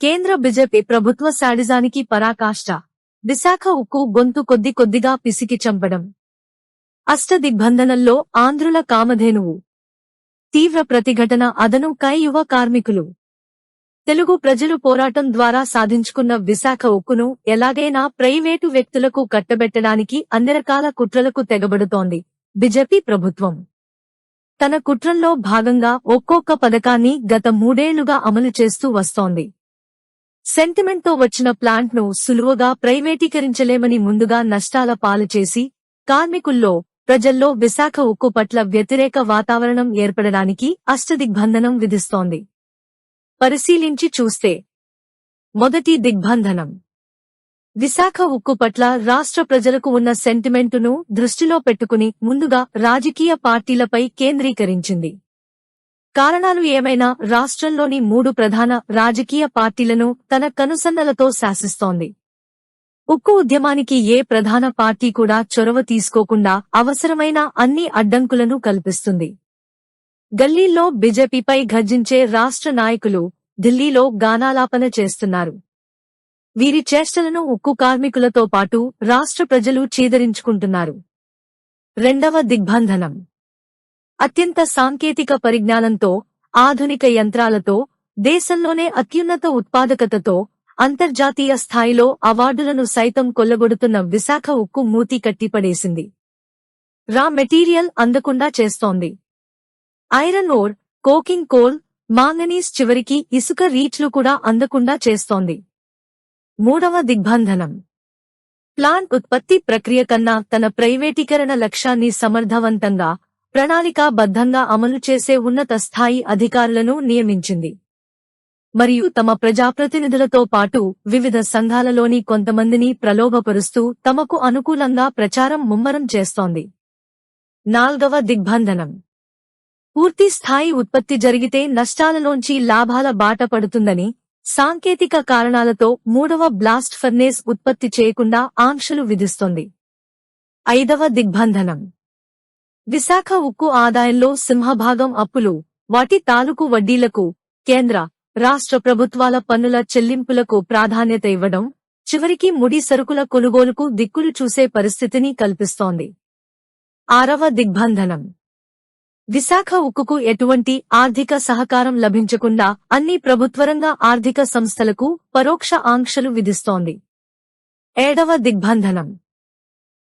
కేంద్ర బిజెపి ప్రభుత్వ శాడిజానికి పరాకాష్ట. విశాఖ ఉక్కు గొంతు కొద్ది కొద్దిగా పిసికి చంపడం. అష్టదిగ్బంధనంలో ఆంధ్రుల కామధేనువు. తీవ్ర ప్రతిఘటన అదను కై యువ కార్మికులు. తెలుగు ప్రజలు పోరాటం ద్వారా సాధించుకున్న విశాఖ ఉక్కును ఎలాగైనా ప్రైవేటు వ్యక్తులకు కట్టబెట్టడానికి అన్ని రకాల కుట్రలకు తెగబడుతోంది బిజెపి ప్రభుత్వం. తన కుట్రంలో భాగంగా ఒక్కొక్క పథకాన్ని గత మూడేళ్ళుగా అమలు చేస్తూ వస్తోంది. సెంటిమెంట్తో వచ్చిన ప్లాంట్ను సులువుగా ప్రైవేటీకరించలేమని ముందుగా నష్టాల పాలు చేసి కార్మికుల్లో ప్రజల్లో విశాఖ ఉక్కు పట్ల వ్యతిరేక వాతావరణం ఏర్పడడానికి అష్టదిగ్బంధనం విధిస్తోంది. పరిశీలించి చూస్తే మొదటి దిగ్బంధనం. విశాఖ ఉక్కు పట్ల రాష్ట్ర ప్రజలకు ఉన్న సెంటిమెంటును దృష్టిలో పెట్టుకుని ముందుగా రాజకీయ పార్టీలపై కేంద్రీకరించింది. కారణాలు ఏమైనా రాష్ట్రంలోని మూడు ప్రధాన రాజకీయ పార్టీలను తన కనుసన్నలతో శాసిస్తోంది. ఉక్కు ఉద్యమానికి ఏ ప్రధాన పార్టీ కూడా చొరవ తీసుకోకుండా అవసరమైన అన్ని అడ్డంకులను కల్పిస్తుంది. గల్లీల్లో బీజేపీపై గర్జించే రాష్ట్ర నాయకులు ఢిల్లీలో గానాలాపన చేస్తున్నారు. వీరి చేష్టలను ఉక్కు కార్మికులతో పాటు రాష్ట్ర ప్రజలు చీదరించుకుంటున్నారు. రెండవ దిగ్బంధనం. అత్యంత సాంకేతిక పరిజ్ఞానంతో ఆధునిక యంత్రాలతో దేశంలోనే అత్యున్నత ఉత్పాదకతతో అంతర్జాతీయ స్థాయిలో అవార్డులను సైతం కొల్లగొడుతున్న విశాఖ ఉక్కు మూతి కట్టిపడేసింది. రా మెటీరియల్ అందకుండా చేస్తోంది. Iron ore coking coal manganese చివరికి ఇసుక రీచ్లు కూడా అందకుండా చేస్తోంది. మూడవ దిగ్బంధనం. ప్లాంట్ ఉత్పత్తి ప్రక్రియ కన్నా తన ప్రైవేటీకరణ లక్ష్యాన్ని సమర్థవంతంగా ప్రణాళికాబద్ధంగా అమలు చేసే ఉన్నత స్థాయి అధికారులను నియమించింది. మరియు తమ ప్రజాప్రతినిధులతో పాటు వివిధ సంఘాలలోని కొంతమందిని ప్రలోభపరుస్తూ తమకు అనుకూలంగా ప్రచారం ముమ్మరం చేస్తోంది. నాల్గవ దిగ్బంధనం. పూర్తి స్థాయి ఉత్పత్తి జరిగితే నష్టాలలోంచి లాభాల బాట పడుతుందని సాంకేతిక కారణాలతో మూడవ బ్లాస్ట్ ఫర్నేస్ ఉత్పత్తి చేయకుండా ఆంక్షలు విధిస్తోంది. ఐదవ దిగ్బంధనం. విశాఖ ఉక్కు ఆదాయంలో సింహభాగం అప్పులు వాటి తాలూకు వడ్డీలకు కేంద్ర రాష్ట్ర ప్రభుత్వాల పన్నుల చెల్లింపులకు ప్రాధాన్యత ఇవ్వడం చివరికి ముడి సరుకుల కొనుగోలుకు దిక్కులు చూసే పరిస్థితిని కల్పిస్తోంది. ఆరవ దిగ్బంధనం. విశాఖ ఉక్కుకు ఎటువంటి ఆర్థిక సహకారం లభించకుండా అన్ని ప్రభుత్వరంగ ఆర్థిక సంస్థలకు పరోక్ష ఆంక్షలు విధిస్తోంది. ఏడవ దిగ్బంధనం.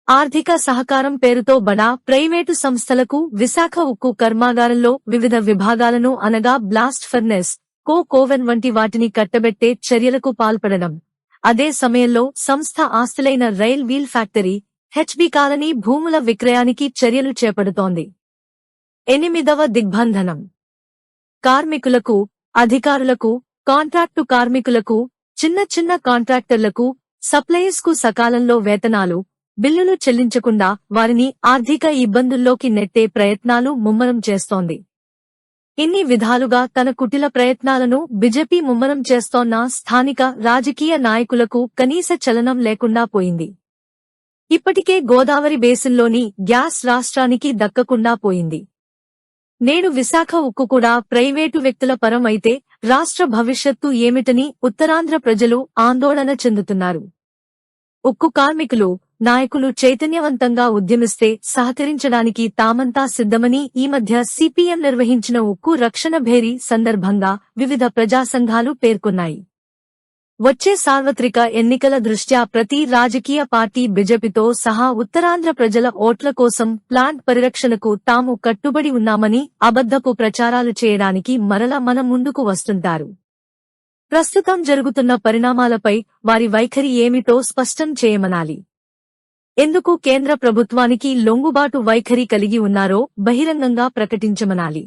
ఆర్థిక సహకారం పేరుతో బడా ప్రైవేటు సంస్థలకు విశాఖ ఉక్కు కర్మాగారంలో వివిధ విభాగాలను అనగా బ్లాస్ట్ ఫర్నెస్ కో కోవెన్ వంటి వాటిని కట్టబెట్టే చర్యలకు పాల్పడడం. అదే సమయంలో సంస్థ ఆస్తులైన rail wheel factory HB colony భూముల విక్రయానికి చర్యలు చేపడుతోంది. ఎనిమిదవ దిగ్బంధనం. కార్మికులకు అధికారులకు కాంట్రాక్టు కార్మికులకు చిన్న చిన్న కాంట్రాక్టర్లకు సప్లయర్స్కు సకాలంలో వేతనాలు బిల్లులు చెల్లించకుండా వారిని ఆర్థిక ఇబ్బందుల్లోకి నెట్టే ప్రయత్నాలు ముమ్మరం చేస్తోంది. ఇన్ని విధాలుగా తన కుటిల ప్రయత్నాలను బిజెపి ముమ్మరం చేస్తోన్న స్థానిక రాజకీయ నాయకులకు కనీస చలనం లేకుండా పోయింది. ఇప్పటికే గోదావరి బేసిన్లోని గ్యాస్ రాష్ట్రానికి దక్కకుండా పోయింది. నేడు విశాఖ ఉక్కు కూడా ప్రైవేటు వ్యక్తుల పరం అయితే రాష్ట్ర భవిష్యత్తు ఏమిటని ఉత్తరాంధ్ర ప్రజలు ఆందోళన చెందుతున్నారు. ఉక్కు కార్మికులు నాయకులు చైతన్యవంతంగా ఉద్యమిస్తే సహకరించడానికి తామంతా సిద్ధమని ఈ మధ్య సిపిఎం నిర్వహించిన ఉక్కు రక్షణ భేరీ సందర్భంగా వివిధ ప్రజా సంఘాలు పేర్కొన్నాయి. వచ్చే సార్వత్రిక ఎన్నికల దృష్ట్యా ప్రతి రాజకీయ పార్టీ బిజెపితో సహా ఉత్తరాంధ్ర ప్రజల ఓట్ల కోసం ప్లాంట్ పరిరక్షణకు తాము కట్టుబడి ఉన్నామని అబద్ధపు ప్రచారాలు చేయడానికి మరల మన ముందుకు వస్తుంటారు. ప్రస్తుతం జరుగుతున్న పరిణామాలపై వారి వైఖరి ఏమిటో స్పష్టం చేయమనాలి. ఎందుకు కేంద్ర ప్రభుత్వానికి లొంగుబాటు వైఖరి కలిగి ఉన్నారో బహిరంగంగా ప్రకటించమనాలి.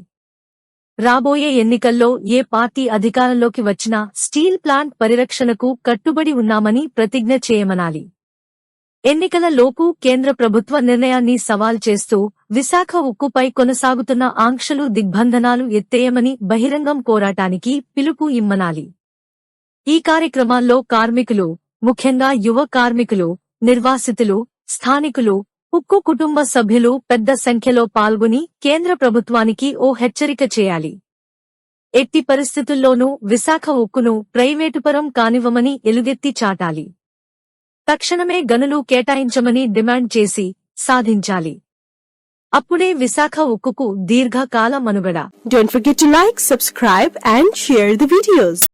రాబోయే ఎన్నికల్లో ఏ పార్టీ అధికారంలోకి వచ్చినా స్టీల్ ప్లాంట్ పరిరక్షణకు కట్టుబడి ఉన్నామని ప్రతిజ్ఞ చేయమనాలి. ఎన్నికల లోపు కేంద్ర ప్రభుత్వ నిర్ణయాన్ని సవాల్ చేస్తూ విశాఖ ఉక్కుపై కొనసాగుతున్న ఆంక్షలు దిగ్బంధనాలు ఎత్తేయమని బహిరంగం కోరాటానికి పిలుపు ఇమ్మనాలి. ఈ కార్యక్రమాల్లో కార్మికులు ముఖ్యంగా యువ కార్మికులు నిర్వాసితులు స్థానికులు ఉక్కు కుటుంబ సభ్యులు పెద్ద సంఖ్యలో పాల్గొని కేంద్ర ప్రభుత్వానికి ఓ హెచ్చరిక చేయాలి. ఎట్టి పరిస్థితుల్లోనూ విశాఖ ఉక్కును ప్రైవేటుపరం కానివ్వమని ఎలుగెత్తి చాటాలి. తక్షణమే గనులు కేటాయించమని డిమాండ్ చేసి సాధించాలి. అప్పుడే విశాఖ ఉక్కుకు దీర్ఘకాల మనుగడ. Don't forget to like, subscribe and share the.